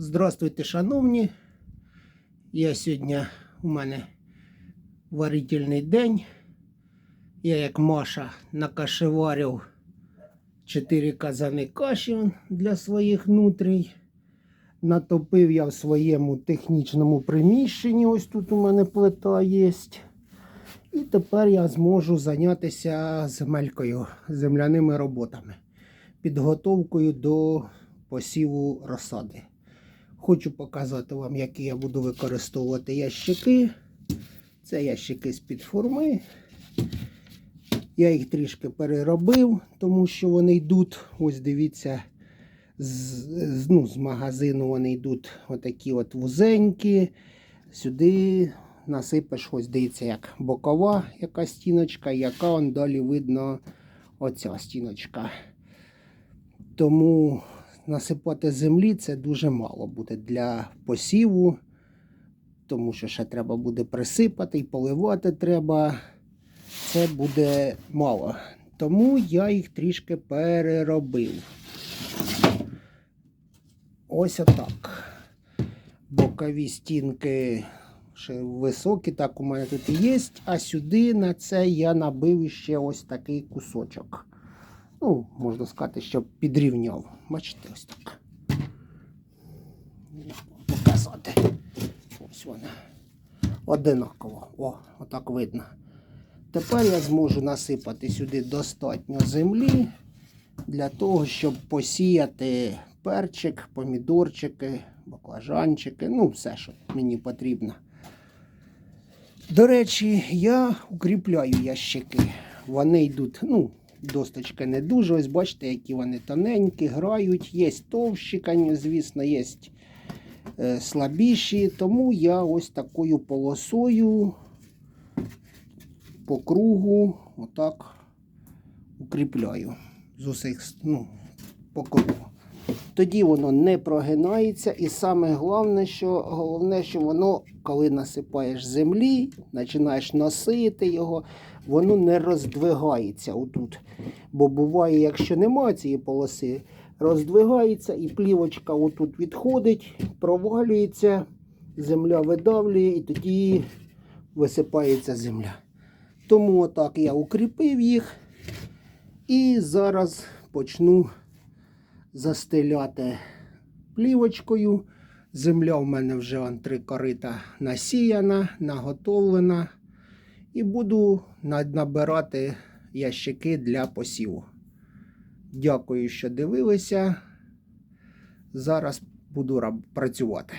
Здравствуйте, шановні. Я сьогодні у мене варительний день. Я, як Маша, накашеварив 4 казани каші для своїх нутрій. Натопив я в своєму технічному приміщенні. Ось тут у мене плита є. І тепер я зможу зайнятися земелькою, земляними роботами, підготовкою до посіву розсади. Хочу показати вам, які я буду використовувати ящики. Це ящики з-під форми. Я їх трішки переробив, тому що вони йдуть, ось дивіться, з, ну, з магазину вони йдуть отакі от вузенькі. Сюди насипеш, ось дивіться, як бокова яка стіночка, яка он далі видно оця стіночка. Тому насипати землі це дуже мало буде для посіву, тому що ще треба буде присипати і поливати треба. Це буде мало. Тому я їх трішки переробив. Ось отак. Бокові стінки ще високі, так у мене тут і є. А сюди на це я набив ще ось такий кусочок. Ну, можна сказати, щоб підрівняв. Бачите, ось так. Показати. Ось вона. Одинаково. О, отак видно. Тепер я зможу насипати сюди достатньо землі для того, щоб посіяти перчик, помідорчики, баклажанчики, ну, все, що мені потрібно. До речі, я укріпляю ящики. Вони йдуть, ну, досточки не дуже. Ось бачите, які вони тоненькі, грають. Є товщі, звісно, є е, слабіші. Тому я ось такою полосою по кругу отак укріпляю з усіх ну, по кругу. Тоді воно не прогинається, і саме головне, що головне, що воно, коли насипаєш землі, починаєш носити його, воно не роздвигається отут. Бо буває, якщо немає цієї полоси, роздвигається і плівочка отут відходить, провалюється, земля видавлює, і тоді висипається земля. Тому отак я укріпив їх. І зараз почну застеляти плівочкою. Земля в мене вже три корита насіяна, наготовлена. І буду набирати ящики для посіву. Дякую, що дивилися. Зараз буду працювати.